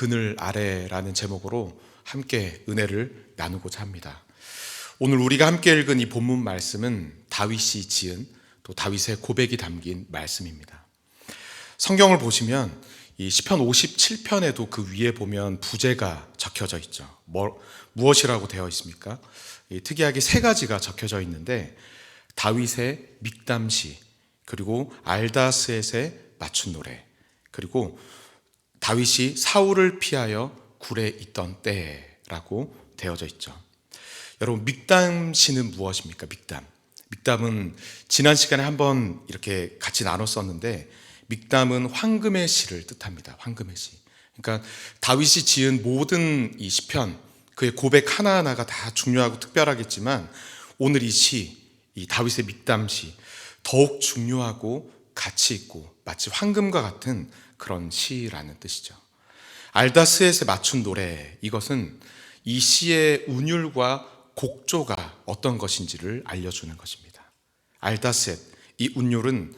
그늘 아래라는 제목으로 함께 은혜를 나누고자 합니다. 오늘 우리가 함께 읽은 이 본문 말씀은 다윗이 지은 또 다윗의 고백이 담긴 말씀입니다. 성경을 보시면 이 시편 57편에도 그 위에 보면 부제가 적혀져 있죠. 뭐, 무엇이라고 되어 있습니까? 이 특이하게 세 가지가 적혀져 있는데 다윗의 믹담시 그리고 알다스엣의 맞춘 노래 그리고 다윗이 사울을 피하여 굴에 있던 때라고 되어져 있죠. 여러분 믹담시는 무엇입니까? 믹담. 믹담은 지난 시간에 한번 이렇게 같이 나눴었는데 믹담은 황금의 시를 뜻합니다. 황금의 시. 그러니까 다윗이 지은 모든 이 시편 그의 고백 하나하나가 다 중요하고 특별하겠지만 오늘 이 시, 이 다윗의 믹담시 더욱 중요하고 가치 있고 마치 황금과 같은 그런 시라는 뜻이죠. 알다스엣에 맞춘 노래 이것은 이 시의 운율과 곡조가 어떤 것인지를 알려주는 것입니다. 알다스엣 이 운율은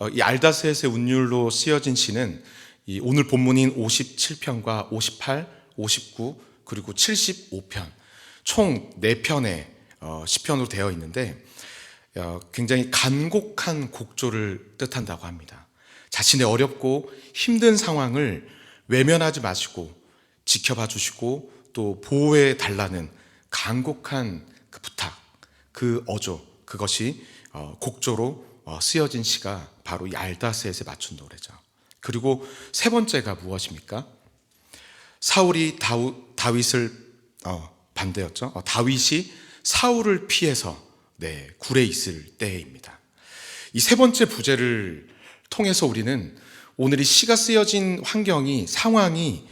어, 이 알다스엣의 운율로 쓰여진 시는 이 오늘 본문인 57편과 58, 59 그리고 75편 총 4편의 어, 시편으로 되어 있는데 어, 굉장히 간곡한 곡조를 뜻한다고 합니다. 자신의 어렵고 힘든 상황을 외면하지 마시고 지켜봐 주시고 또 보호해 달라는 간곡한 그 부탁, 그 어조, 그것이 어, 곡조로 어, 쓰여진 시가 바로 이 알다스엣에 맞춘 노래죠. 그리고 세 번째가 무엇입니까? 사울이 다우, 다윗을 어, 반대였죠. 어, 다윗이 사울을 피해서 네, 굴에 있을 때입니다. 이 세 번째 부제를 통해서 우리는 오늘 이 시가 쓰여진 환경이 상황이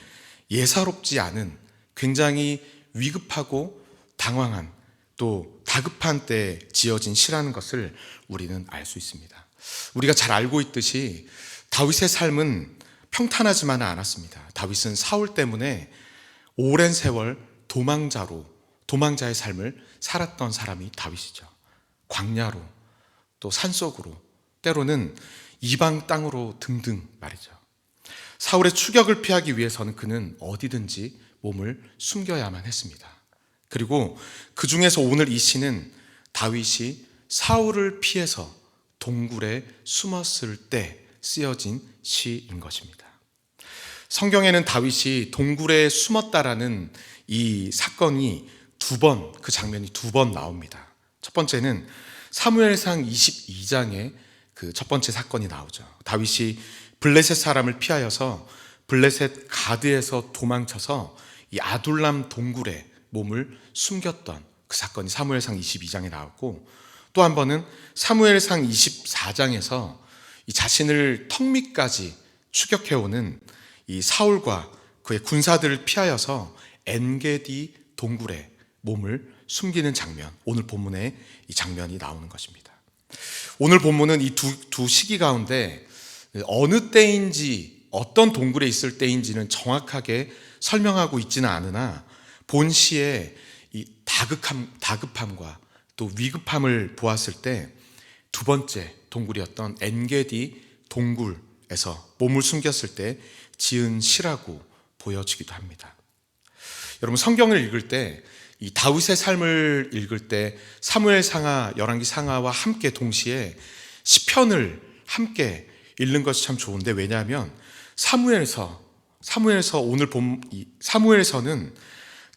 예사롭지 않은 굉장히 위급하고 당황한 또 다급한 때 지어진 시라는 것을 우리는 알 수 있습니다. 우리가 잘 알고 있듯이 다윗의 삶은 평탄하지만은 않았습니다. 다윗은 사울 때문에 오랜 세월 도망자로 도망자의 삶을 살았던 사람이 다윗이죠. 광야로 또 산속으로 때로는 이방 땅으로 등등 말이죠. 사울의 추격을 피하기 위해서는 그는 어디든지 몸을 숨겨야만 했습니다. 그리고 그 중에서 오늘 이 시는 다윗이 사울을 피해서 동굴에 숨었을 때 쓰여진 시인 것입니다. 성경에는 다윗이 동굴에 숨었다라는 이 사건이 두 번, 그 장면이 두 번 나옵니다. 첫 번째는 사무엘상 22장에 그 첫 번째 사건이 나오죠. 다윗이 블레셋 사람을 피하여서 블레셋 가드에서 도망쳐서 이 아둘람 동굴에 몸을 숨겼던 그 사건이 사무엘상 22장에 나왔고 또 한 번은 사무엘상 24장에서 이 자신을 턱 밑까지 추격해오는 이 사울과 그의 군사들을 피하여서 엔게디 동굴에 몸을 숨기는 장면, 오늘 본문에 이 장면이 나오는 것입니다. 오늘 본문은 이 두 두 시기 가운데 어느 때인지 어떤 동굴에 있을 때인지는 정확하게 설명하고 있지는 않으나 본 시의 이 다급함, 다급함과 또 위급함을 보았을 때 두 번째 동굴이었던 엔게디 동굴에서 몸을 숨겼을 때 지은 시라고 보여지기도 합니다. 여러분 성경을 읽을 때 이 다윗의 삶을 읽을 때 사무엘 상하, 열왕기 상하와 함께 동시에 시편을 함께 읽는 것이 참 좋은데 왜냐하면 사무엘서 사무엘서 오늘 본 사무엘서는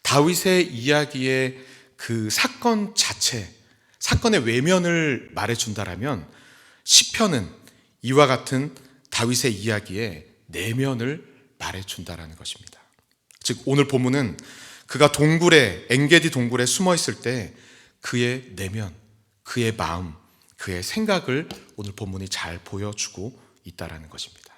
다윗의 이야기의 그 사건 자체, 사건의 외면을 말해준다라면 시편은 이와 같은 다윗의 이야기의 내면을 말해준다라는 것입니다. 즉 오늘 본문은 그가 동굴에 엔게디 동굴에 숨어 있을 때 그의 내면, 그의 마음, 그의 생각을 오늘 본문이 잘 보여주고 있다라는 것입니다.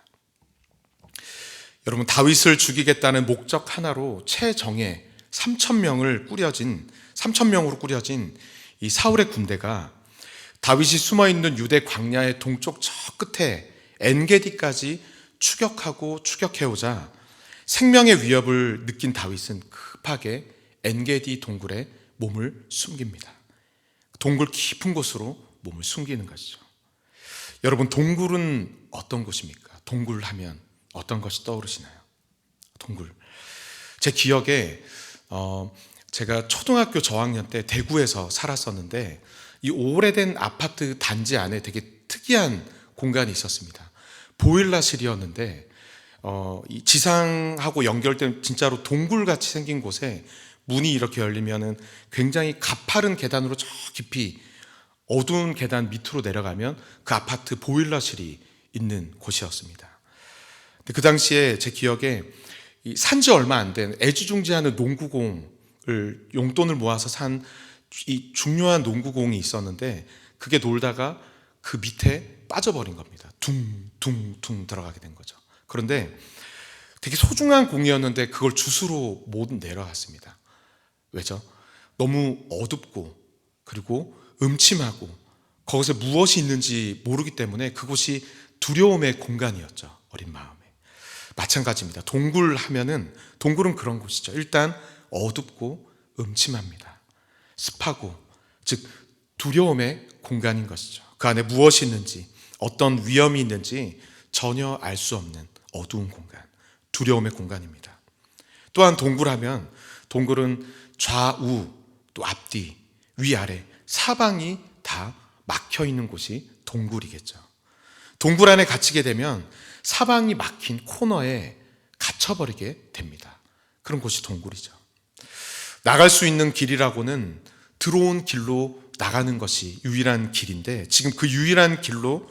여러분 다윗을 죽이겠다는 목적 하나로 최정예 3천 명을 꾸려진 3천 명으로 꾸려진 이 사울의 군대가 다윗이 숨어 있는 유대 광야의 동쪽 저 끝에 엔게디까지 추격하고 추격해 오자 생명의 위협을 느낀 다윗은 급하게 엔게디 동굴에 몸을 숨깁니다. 동굴 깊은 곳으로 몸을 숨기는 것이죠. 여러분 동굴은 어떤 곳입니까? 동굴 하면 어떤 것이 떠오르시나요? 동굴. 제 기억에 어, 제가 초등학교 저학년 때 대구에서 살았었는데 이 오래된 아파트 단지 안에 되게 특이한 공간이 있었습니다. 보일러실이었는데 어, 이 지상하고 연결된 진짜로 동굴 같이 생긴 곳에 문이 이렇게 열리면은 굉장히 가파른 계단으로 저 깊이 어두운 계단 밑으로 내려가면 그 아파트 보일러실이 있는 곳이었습니다. 그 당시에 제 기억에 산지 얼마 안 된 애지중지하는 농구공을 용돈을 모아서 산 이 중요한 농구공이 있었는데 그게 놀다가 그 밑에 빠져버린 겁니다. 둥둥둥 들어가게 된 거죠. 그런데 되게 소중한 공이었는데 그걸 주스로 못 내려갔습니다. 왜죠? 너무 어둡고 그리고 음침하고 거기서 무엇이 있는지 모르기 때문에 그곳이 두려움의 공간이었죠. 어린 마음에. 마찬가지입니다. 동굴 하면은 동굴은 그런 곳이죠. 일단 어둡고 음침합니다. 습하고 즉 두려움의 공간인 것이죠. 그 안에 무엇이 있는지 어떤 위험이 있는지 전혀 알 수 없는 어두운 공간, 두려움의 공간입니다. 또한 동굴하면 동굴은 좌우 또 앞뒤 위아래 사방이 다 막혀 있는 곳이 동굴이겠죠. 동굴 안에 갇히게 되면 사방이 막힌 코너에 갇혀버리게 됩니다. 그런 곳이 동굴이죠. 나갈 수 있는 길이라고는 들어온 길로 나가는 것이 유일한 길인데 지금 그 유일한 길로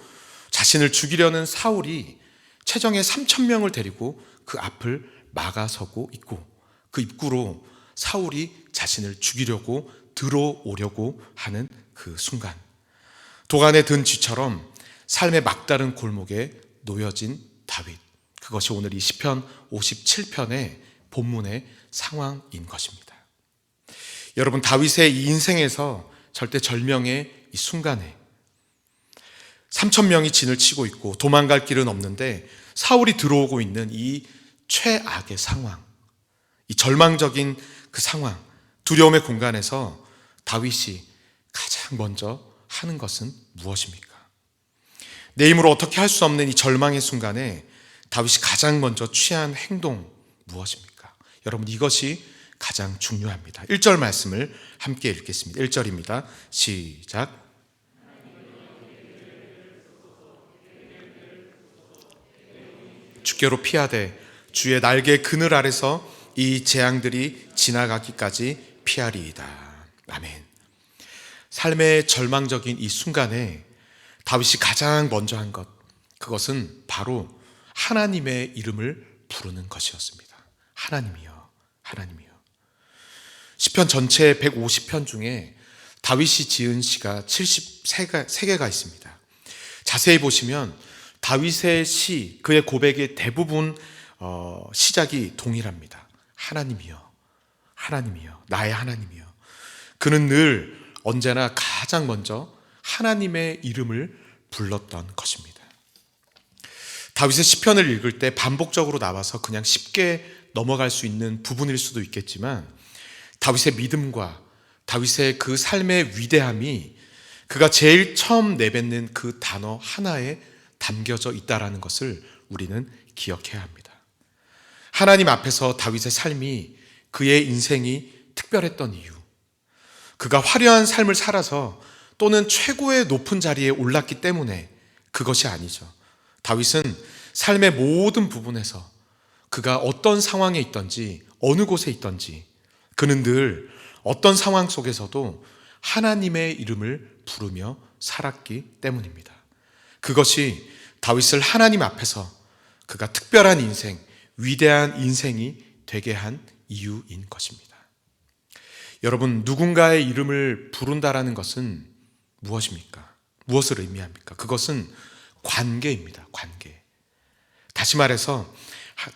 자신을 죽이려는 사울이 최정예 3천 명을 데리고 그 앞을 막아서고 있고 그 입구로 사울이 자신을 죽이려고 들어오려고 하는 그 순간 도간에 든 쥐처럼 삶의 막다른 골목에 놓여진 다윗 그것이 오늘 이 시편 57편의 본문의 상황인 것입니다. 여러분 다윗의 이 인생에서 절대 절명의 이 순간에 3천 명이 진을 치고 있고 도망갈 길은 없는데 사울이 들어오고 있는 이 최악의 상황, 이 절망적인 그 상황, 두려움의 공간에서 다윗이 가장 먼저 하는 것은 무엇입니까? 내 힘으로 어떻게 할 수 없는 이 절망의 순간에 다윗이 가장 먼저 취한 행동 무엇입니까? 여러분 이것이 가장 중요합니다. 1절 말씀을 함께 읽겠습니다. 1절입니다. 시작. 주께로 피하되 주의 날개 그늘 아래서 이 재앙들이 지나가기까지 피하리이다. 아멘. 삶의 절망적인 이 순간에 다윗이 가장 먼저 한 것, 그것은 바로 하나님의 이름을 부르는 것이었습니다. 하나님이여, 하나님이여. 시편 전체 150편 중에 다윗이 지은 시가 73개가 있습니다. 자세히 보시면 다윗의 시, 그의 고백의 대부분 어, 시작이 동일합니다. 하나님이여, 하나님이여, 나의 하나님이여. 그는 늘 언제나 가장 먼저 하나님의 이름을 불렀던 것입니다. 다윗의 시편을 읽을 때 반복적으로 나와서 그냥 쉽게 넘어갈 수 있는 부분일 수도 있겠지만 다윗의 믿음과 다윗의 그 삶의 위대함이 그가 제일 처음 내뱉는 그 단어 하나에 담겨져 있다라는 것을 우리는 기억해야 합니다. 하나님 앞에서 다윗의 삶이 그의 인생이 특별했던 이유, 그가 화려한 삶을 살아서 또는 최고의 높은 자리에 올랐기 때문에 그것이 아니죠. 다윗은 삶의 모든 부분에서 그가 어떤 상황에 있던지 어느 곳에 있던지 그는 늘 어떤 상황 속에서도 하나님의 이름을 부르며 살았기 때문입니다. 그것이 다윗을 하나님 앞에서 그가 특별한 인생, 위대한 인생이 되게 한 이유인 것입니다. 여러분, 누군가의 이름을 부른다라는 것은 무엇입니까? 무엇을 의미합니까? 그것은 관계입니다. 관계. 다시 말해서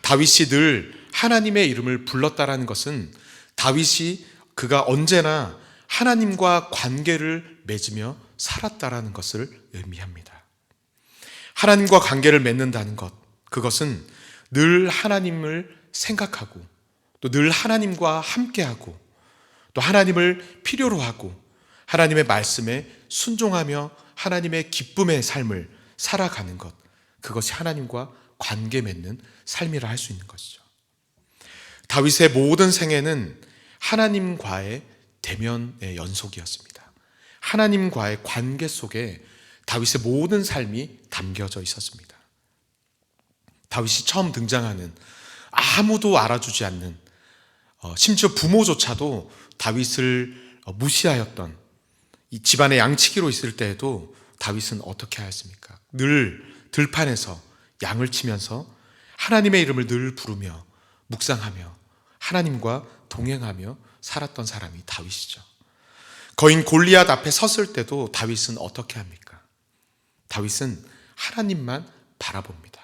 다윗이 늘 하나님의 이름을 불렀다라는 것은 다윗이 그가 언제나 하나님과 관계를 맺으며 살았다라는 것을 의미합니다. 하나님과 관계를 맺는다는 것, 그것은 늘 하나님을 생각하고 또 늘 하나님과 함께하고 또 하나님을 필요로 하고 하나님의 말씀에 순종하며 하나님의 기쁨의 삶을 살아가는 것, 그것이 하나님과 관계 맺는 삶이라 할 수 있는 것이죠. 다윗의 모든 생애는 하나님과의 대면의 연속이었습니다. 하나님과의 관계 속에 다윗의 모든 삶이 담겨져 있었습니다. 다윗이 처음 등장하는 아무도 알아주지 않는 어, 심지어 부모조차도 다윗을 어, 무시하였던 이 집안의 양치기로 있을 때에도 다윗은 어떻게 하였습니까? 늘 들판에서 양을 치면서 하나님의 이름을 늘 부르며 묵상하며 하나님과 동행하며 살았던 사람이 다윗이죠. 거인 골리앗 앞에 섰을 때도 다윗은 어떻게 합니까? 다윗은 하나님만 바라봅니다.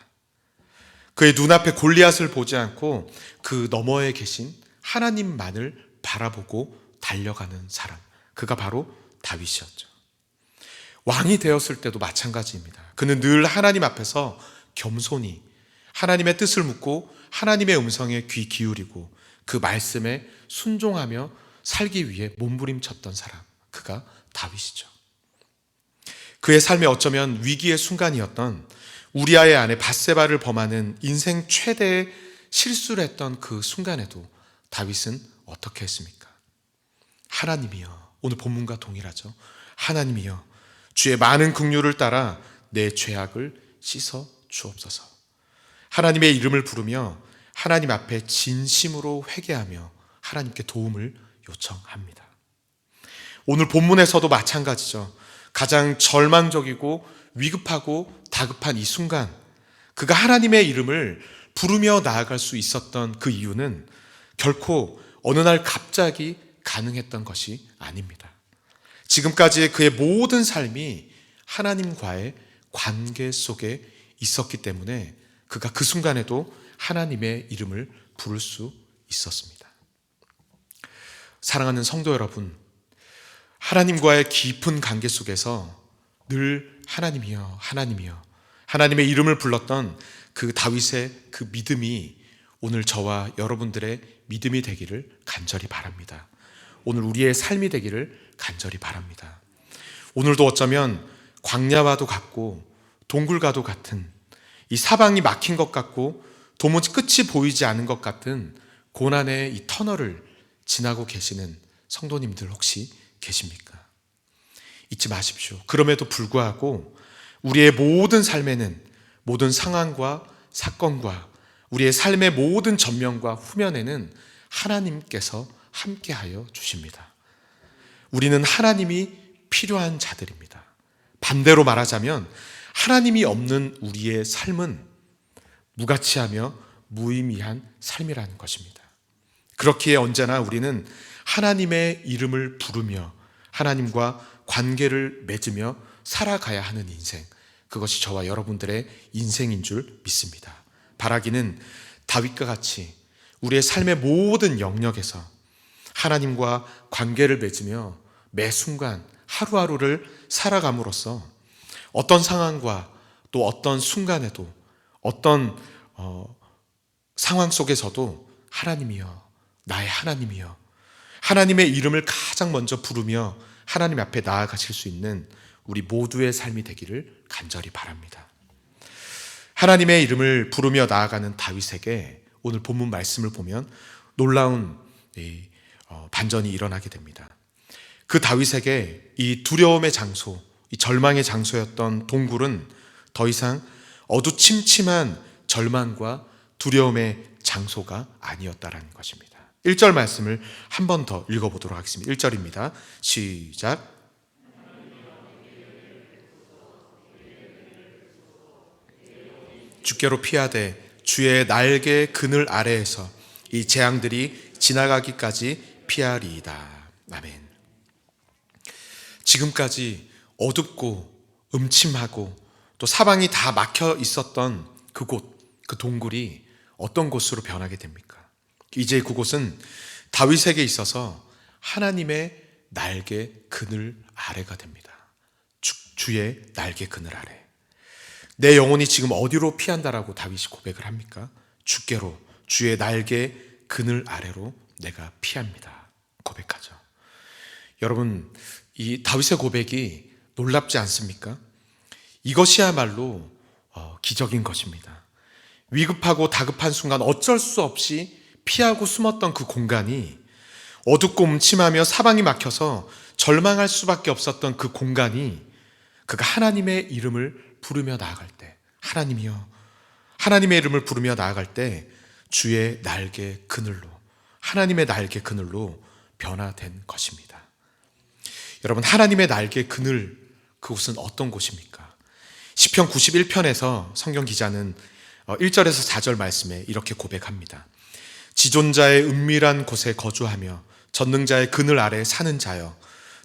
그의 눈앞에 골리앗을 보지 않고 그 너머에 계신 하나님만을 바라보고 달려가는 사람. 그가 바로 다윗이었죠. 왕이 되었을 때도 마찬가지입니다. 그는 늘 하나님 앞에서 겸손히 하나님의 뜻을 묻고 하나님의 음성에 귀 기울이고 그 말씀에 순종하며 살기 위해 몸부림쳤던 사람. 그가 다윗이죠. 그의 삶에 어쩌면 위기의 순간이었던 우리아의 아내 바세바를 범하는 인생 최대의 실수를 했던 그 순간에도 다윗은 어떻게 했습니까? 하나님이여 오늘 본문과 동일하죠. 하나님이여 주의 많은 긍휼을 따라 내 죄악을 씻어 주옵소서. 하나님의 이름을 부르며 하나님 앞에 진심으로 회개하며 하나님께 도움을 요청합니다. 오늘 본문에서도 마찬가지죠. 가장 절망적이고 위급하고 다급한 이 순간, 그가 하나님의 이름을 부르며 나아갈 수 있었던 그 이유는 결코 어느 날 갑자기 가능했던 것이 아닙니다. 지금까지의 그의 모든 삶이 하나님과의 관계 속에 있었기 때문에 그가 그 순간에도 하나님의 이름을 부를 수 있었습니다. 사랑하는 성도 여러분, 하나님과의 깊은 관계 속에서 늘 하나님이여, 하나님이여, 하나님의 이름을 불렀던 그 다윗의 그 믿음이 오늘 저와 여러분들의 믿음이 되기를 간절히 바랍니다. 오늘 우리의 삶이 되기를 간절히 바랍니다. 오늘도 어쩌면 광야와도 같고 동굴과도 같은 이 사방이 막힌 것 같고 도무지 끝이 보이지 않은 것 같은 고난의 이 터널을 지나고 계시는 성도님들 혹시 계십니까? 잊지 마십시오. 그럼에도 불구하고 우리의 모든 삶에는 모든 상황과 사건과 우리의 삶의 모든 전면과 후면에는 하나님께서 함께하여 주십니다. 우리는 하나님이 필요한 자들입니다. 반대로 말하자면 하나님이 없는 우리의 삶은 무가치하며 무의미한 삶이라는 것입니다. 그렇기에 언제나 우리는 하나님의 이름을 부르며 하나님과 관계를 맺으며 살아가야 하는 인생. 그것이 저와 여러분들의 인생인 줄 믿습니다. 바라기는 다윗과 같이 우리의 삶의 모든 영역에서 하나님과 관계를 맺으며 매 순간 하루하루를 살아감으로써 어떤 상황과 또 어떤 순간에도 어떤 어, 상황 속에서도 하나님이여 나의 하나님이여 하나님의 이름을 가장 먼저 부르며 하나님 앞에 나아가실 수 있는 우리 모두의 삶이 되기를 간절히 바랍니다. 하나님의 이름을 부르며 나아가는 다윗에게 오늘 본문 말씀을 보면 놀라운 어, 반전이 일어나게 됩니다. 그 다윗에게 이 두려움의 장소, 이 절망의 장소였던 동굴은 더 이상 어두침침한 절망과 두려움의 장소가 아니었다라는 것입니다. 1절 말씀을 한 번 더 읽어보도록 하겠습니다. 1절입니다. 시작. 주께로 피하되 주의 날개 그늘 아래에서 이 재앙들이 지나가기까지 피하리이다. 아멘. 지금까지 어둡고 음침하고 또 사방이 다 막혀 있었던 그곳, 그 동굴이 어떤 곳으로 변하게 됩니까? 이제 그곳은 다윗에게 있어서 하나님의 날개 그늘 아래가 됩니다. 주, 의 날개 그늘 아래. 내 영혼이 지금 어디로 피한다라고 다윗이 고백을 합니까? 주께로 주의 날개 그늘 아래로 내가 피합니다. 고백하죠. 여러분, 이 다윗의 고백이 놀랍지 않습니까? 이것이야말로 어, 기적인 것입니다. 위급하고 다급한 순간 어쩔 수 없이 피하고 숨었던 그 공간이 어둡고 음침하며 사방이 막혀서 절망할 수밖에 없었던 그 공간이 그가 하나님의 이름을 부르며 나아갈 때 하나님이여 하나님의 이름을 부르며 나아갈 때 주의 날개 그늘로 하나님의 날개 그늘로 변화된 것입니다. 여러분 하나님의 날개 그늘 그곳은 어떤 곳입니까? 시편 91편에서 성경 기자는 1절에서 4절 말씀에 이렇게 고백합니다. 지존자의 은밀한 곳에 거주하며 전능자의 그늘 아래 사는 자여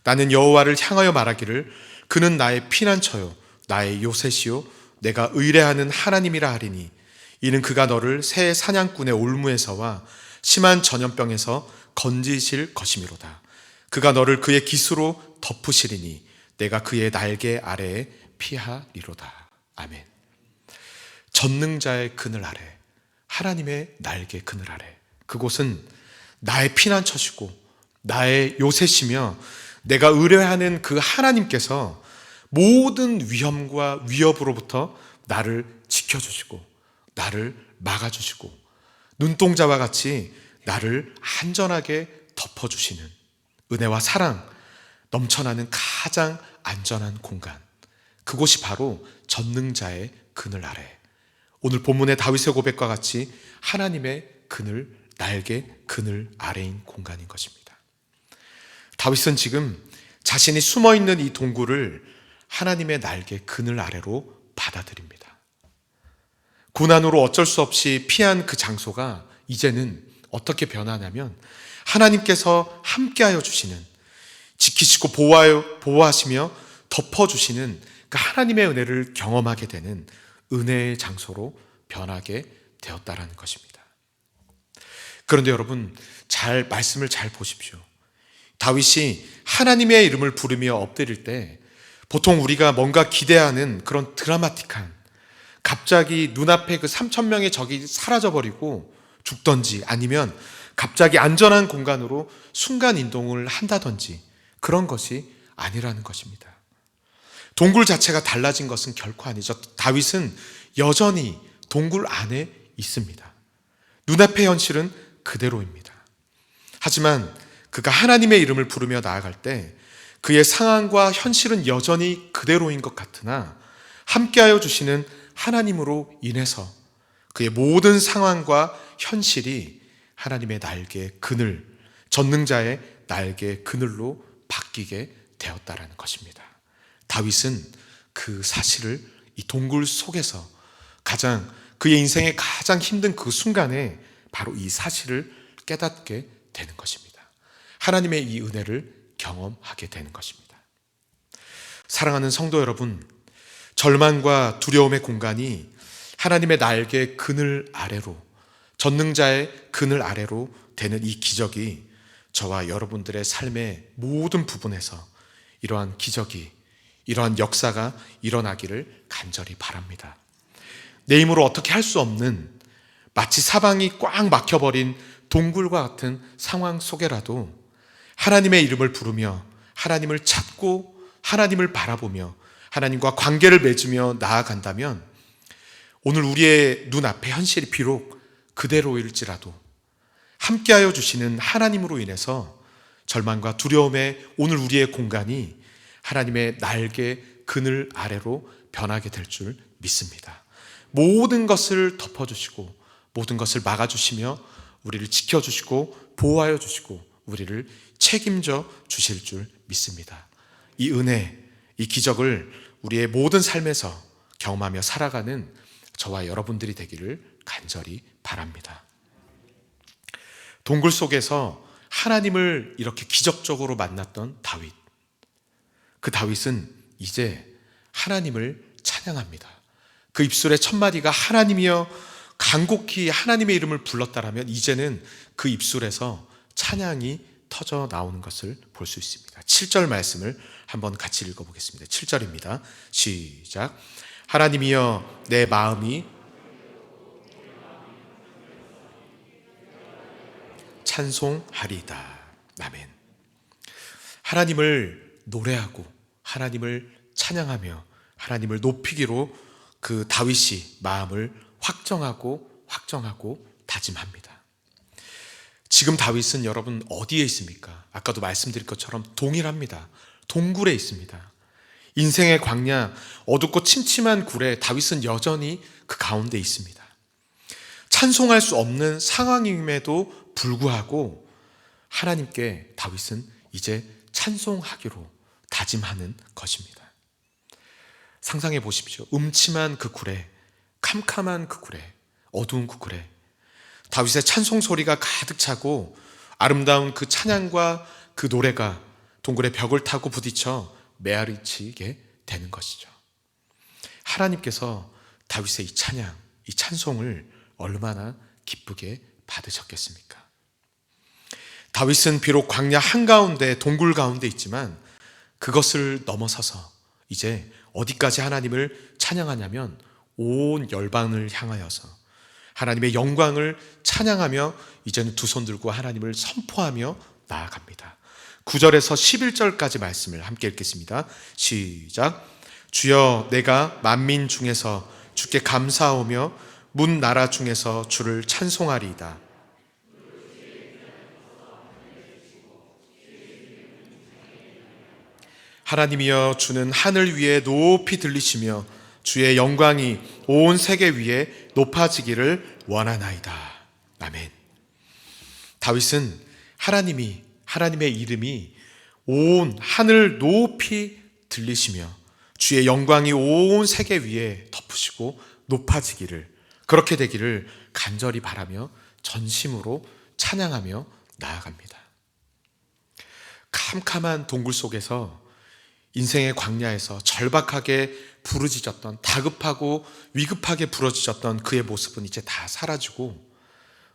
나는 여호와를 향하여 말하기를 그는 나의 피난처요 나의 요새시요 내가 의뢰하는 하나님이라 하리니 이는 그가 너를 새 사냥꾼의 올무에서와 심한 전염병에서 건지실 것이미로다. 그가 너를 그의 기수로 덮으시리니 내가 그의 날개 아래에 피하리로다. 아멘. 전능자의 그늘 아래 하나님의 날개 그늘 아래 그곳은 나의 피난처시고 나의 요새시며 내가 의뢰하는 그 하나님께서 모든 위험과 위협으로부터 나를 지켜주시고 나를 막아주시고 눈동자와 같이 나를 안전하게 덮어주시는 은혜와 사랑 넘쳐나는 가장 안전한 공간. 그곳이 바로 전능자의 그늘 아래. 오늘 본문의 다윗의 고백과 같이 하나님의 그늘 날개 그늘 아래인 공간인 것입니다. 다윗은 지금 자신이 숨어 있는 이 동굴을 하나님의 날개 그늘 아래로 받아들입니다. 고난으로 어쩔 수 없이 피한 그 장소가 이제는 어떻게 변하냐면 하나님께서 함께하여 주시는 지키시고 보호하여, 보호하시며 덮어주시는 그 하나님의 은혜를 경험하게 되는 은혜의 장소로 변하게 되었다라는 것입니다. 그런데 여러분 잘 말씀을 잘 보십시오. 다윗이 하나님의 이름을 부르며 엎드릴 때 보통 우리가 뭔가 기대하는 그런 드라마틱한 갑자기 눈앞에 그 3천 명의 적이 사라져 버리고 죽던지 아니면 갑자기 안전한 공간으로 순간 이동을 한다든지 그런 것이 아니라는 것입니다. 동굴 자체가 달라진 것은 결코 아니죠. 다윗은 여전히 동굴 안에 있습니다. 눈앞의 현실은 그대로입니다. 하지만 그가 하나님의 이름을 부르며 나아갈 때 그의 상황과 현실은 여전히 그대로인 것 같으나 함께하여 주시는 하나님으로 인해서 그의 모든 상황과 현실이 하나님의 날개 그늘, 전능자의 날개 그늘로 바뀌게 되었다라는 것입니다. 다윗은 그 사실을 이 동굴 속에서 가장 그의 인생의 가장 힘든 그 순간에 바로 이 사실을 깨닫게 되는 것입니다. 하나님의 이 은혜를 경험하게 되는 것입니다. 사랑하는 성도 여러분, 절망과 두려움의 공간이 하나님의 날개 그늘 아래로, 전능자의 그늘 아래로 되는 이 기적이 저와 여러분들의 삶의 모든 부분에서 이러한 기적이, 이러한 역사가 일어나기를 간절히 바랍니다. 내 힘으로 어떻게 할 수 없는 마치 사방이 꽉 막혀버린 동굴과 같은 상황 속에라도 하나님의 이름을 부르며 하나님을 찾고 하나님을 바라보며 하나님과 관계를 맺으며 나아간다면 오늘 우리의 눈앞에 현실이 비록 그대로일지라도 함께하여 주시는 하나님으로 인해서 절망과 두려움의 오늘 우리의 공간이 하나님의 날개 그늘 아래로 변하게 될 줄 믿습니다. 모든 것을 덮어주시고 모든 것을 막아주시며 우리를 지켜주시고 보호하여 주시고 우리를 책임져 주실 줄 믿습니다. 이 은혜, 이 기적을 우리의 모든 삶에서 경험하며 살아가는 저와 여러분들이 되기를 간절히 바랍니다. 동굴 속에서 하나님을 이렇게 기적적으로 만났던 다윗. 그 다윗은 이제 하나님을 찬양합니다. 그 입술의 첫 마디가 하나님이여 간곡히 하나님의 이름을 불렀다라면 이제는 그 입술에서 찬양이 터져 나오는 것을 볼 수 있습니다. 7절 말씀을 한번 같이 읽어보겠습니다. 7절입니다. 시작. 하나님이여 내 마음이 찬송하리다. 아멘. 하나님을 노래하고 하나님을 찬양하며 하나님을 높이기로 그 다윗이 마음을 확정하고 확정하고 다짐합니다. 지금 다윗은 여러분 어디에 있습니까? 아까도 말씀드린 것처럼 동일합니다. 동굴에 있습니다. 인생의 광야, 어둡고 침침한 굴에 다윗은 여전히 그 가운데 있습니다. 찬송할 수 없는 상황임에도 불구하고 하나님께 다윗은 이제 찬송하기로 다짐하는 것입니다. 상상해 보십시오. 음침한 그 굴에, 캄캄한 그 굴에, 어두운 그 굴에 다윗의 찬송 소리가 가득 차고 아름다운 그 찬양과 그 노래가 동굴의 벽을 타고 부딪혀 메아리치게 되는 것이죠. 하나님께서 다윗의 이 찬양, 이 찬송을 얼마나 기쁘게 받으셨겠습니까? 다윗은 비록 광야 한가운데 동굴 가운데 있지만 그것을 넘어서서 이제 어디까지 하나님을 찬양하냐면 온 열방을 향하여서 하나님의 영광을 찬양하며 이제는 두 손 들고 하나님을 선포하며 나아갑니다. 9절에서 11절까지 말씀을 함께 읽겠습니다. 시작. 주여 내가 만민 중에서 주께 감사하며 문 나라 중에서 주를 찬송하리이다. 하나님이여 주는 하늘 위에 높이 들리시며 주의 영광이 온 세계 위에 높아지기를 원하나이다. 아멘. 다윗은 하나님이 하나님의 이름이 온 하늘 높이 들리시며 주의 영광이 온 세계 위에 덮으시고 높아지기를 그렇게 되기를 간절히 바라며 전심으로 찬양하며 나아갑니다. 캄캄한 동굴 속에서 인생의 광야에서 절박하게 부르짖었던 다급하고 위급하게 부러지졌던 그의 모습은 이제 다 사라지고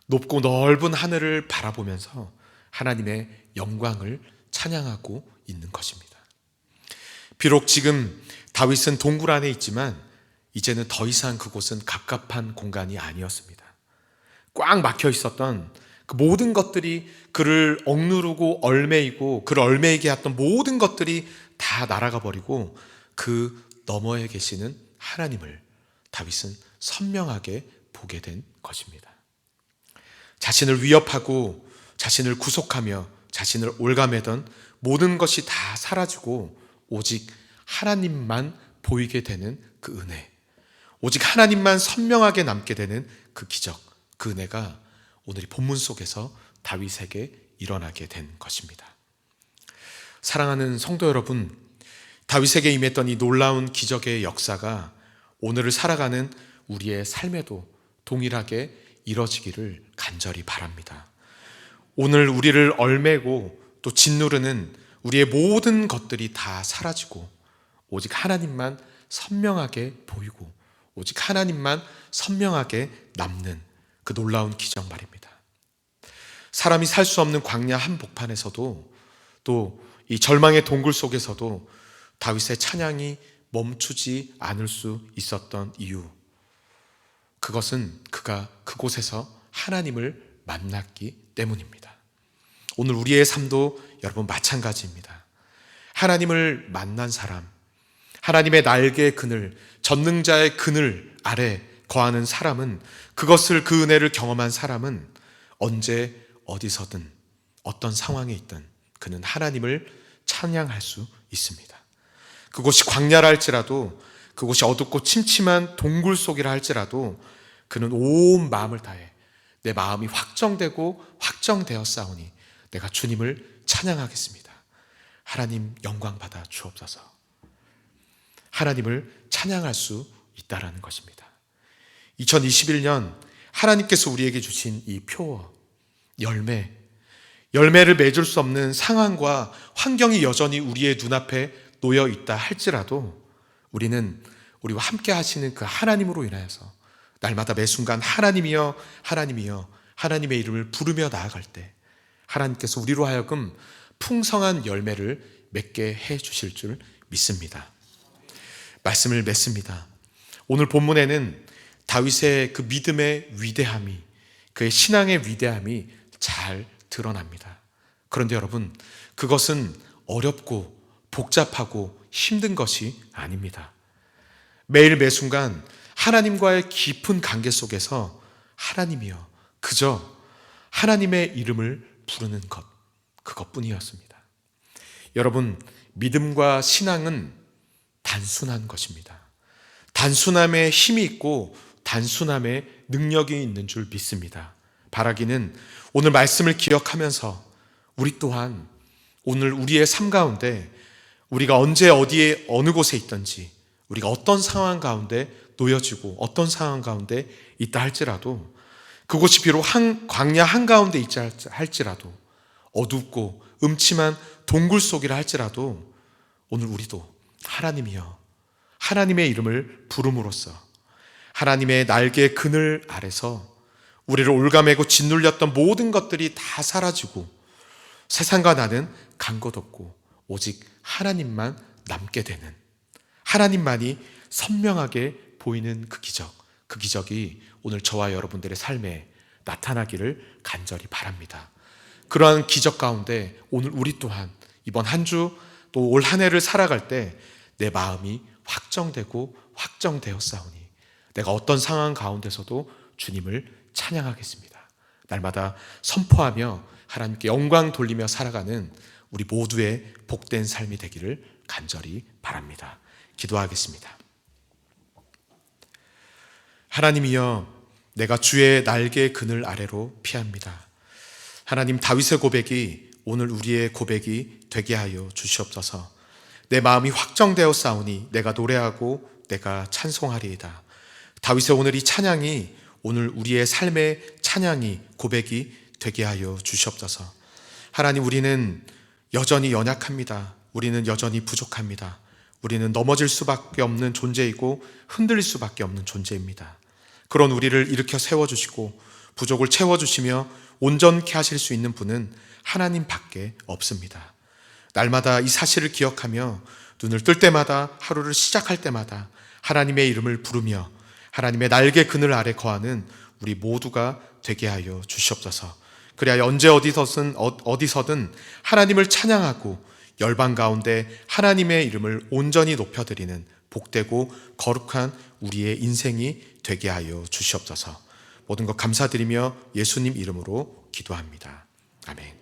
높고 넓은 하늘을 바라보면서 하나님의 영광을 찬양하고 있는 것입니다. 비록 지금 다윗은 동굴 안에 있지만 이제는 더 이상 그곳은 갑갑한 공간이 아니었습니다. 꽉 막혀 있었던 그 모든 것들이 그를 억누르고 얼매이고 그를 얼매이게 했던 모든 것들이 다 날아가 버리고 그 너머에 계시는 하나님을 다윗은 선명하게 보게 된 것입니다. 자신을 위협하고 자신을 구속하며 자신을 올가매던 모든 것이 다 사라지고 오직 하나님만 보이게 되는 그 은혜. 오직 하나님만 선명하게 남게 되는 그 기적, 그 은혜가 오늘 이 본문 속에서 다윗에게 일어나게 된 것입니다. 사랑하는 성도 여러분, 다윗에게 임했던 이 놀라운 기적의 역사가 오늘을 살아가는 우리의 삶에도 동일하게 이뤄지기를 간절히 바랍니다. 오늘 우리를 얼매고 또 짓누르는 우리의 모든 것들이 다 사라지고 오직 하나님만 선명하게 보이고 오직 하나님만 선명하게 남는 그 놀라운 기적 말입니다. 사람이 살 수 없는 광야 한복판에서도 또 이 절망의 동굴 속에서도 다윗의 찬양이 멈추지 않을 수 있었던 이유. 그것은 그가 그곳에서 하나님을 만났기 때문입니다. 오늘 우리의 삶도 여러분 마찬가지입니다. 하나님을 만난 사람, 하나님의 날개 그늘, 전능자의 그늘 아래 거하는 사람은 그것을 그 은혜를 경험한 사람은 언제 어디서든 어떤 상황에 있든 그는 하나님을 찬양할 수 있습니다. 그곳이 광야라 할지라도 그곳이 어둡고 침침한 동굴 속이라 할지라도 그는 온 마음을 다해 내 마음이 확정되고 확정되어 싸우니 내가 주님을 찬양하겠습니다. 하나님 영광 받아 주옵소서. 하나님을 찬양할 수 있다라는 것입니다. 2021년 하나님께서 우리에게 주신 이 표어, 열매, 열매를 맺을 수 없는 상황과 환경이 여전히 우리의 눈앞에 놓여 있다 할지라도 우리는 우리와 함께 하시는 그 하나님으로 인하여서 날마다 매 순간 하나님이여 하나님이여 하나님의 이름을 부르며 나아갈 때 하나님께서 우리로 하여금 풍성한 열매를 맺게 해 주실 줄 믿습니다. 말씀을 맺습니다. 오늘 본문에는 다윗의 그 믿음의 위대함이 그의 신앙의 위대함이 잘 드러납니다. 그런데 여러분, 그것은 어렵고 복잡하고 힘든 것이 아닙니다. 매일 매 순간 하나님과의 깊은 관계 속에서 하나님이여 그저 하나님의 이름을 부르는 것, 그것뿐이었습니다. 여러분, 믿음과 신앙은 단순한 것입니다. 단순함에 힘이 있고 단순함에 능력이 있는 줄 믿습니다. 바라기는 오늘 말씀을 기억하면서 우리 또한 오늘 우리의 삶 가운데 우리가 언제 어디에 어느 곳에 있든지 우리가 어떤 상황 가운데 놓여지고 어떤 상황 가운데 있다 할지라도 그곳이 비록 한 광야 한 가운데 있자 할지라도 어둡고 음침한 동굴 속이라 할지라도 오늘 우리도 하나님이여 하나님의 이름을 부름으로써 하나님의 날개 그늘 아래서 우리를 올가매고 짓눌렸던 모든 것들이 다 사라지고 세상과 나는 간 것 없고 오직 하나님만 남게 되는 하나님만이 선명하게 보이는 그 기적, 그 기적이 오늘 저와 여러분들의 삶에 나타나기를 간절히 바랍니다. 그러한 기적 가운데 오늘 우리 또한 이번 한 주 또 올 한 해를 살아갈 때 내 마음이 확정되고 확정되었사오니 내가 어떤 상황 가운데서도 주님을 찬양하겠습니다. 날마다 선포하며 하나님께 영광 돌리며 살아가는 우리 모두의 복된 삶이 되기를 간절히 바랍니다. 기도하겠습니다. 하나님이여 내가 주의 날개 그늘 아래로 피합니다. 하나님 다윗의 고백이 오늘 우리의 고백이 되게 하여 주시옵소서. 내 마음이 확정되어 싸우니 내가 노래하고 내가 찬송하리이다. 다윗의 오늘 이 찬양이 오늘 우리의 삶의 찬양이 고백이 되게 하여 주시옵소서. 하나님 우리는 여전히 연약합니다. 우리는 여전히 부족합니다. 우리는 넘어질 수밖에 없는 존재이고 흔들릴 수밖에 없는 존재입니다. 그런 우리를 일으켜 세워주시고 부족을 채워주시며 온전케 하실 수 있는 분은 하나님 밖에 없습니다. 날마다 이 사실을 기억하며 눈을 뜰 때마다 하루를 시작할 때마다 하나님의 이름을 부르며 하나님의 날개 그늘 아래 거하는 우리 모두가 되게 하여 주시옵소서. 그래야 언제 어디서든 어디서든 하나님을 찬양하고 열방 가운데 하나님의 이름을 온전히 높여드리는 복되고 거룩한 우리의 인생이 되게 하여 주시옵소서. 모든 것 감사드리며 예수님 이름으로 기도합니다. 아멘.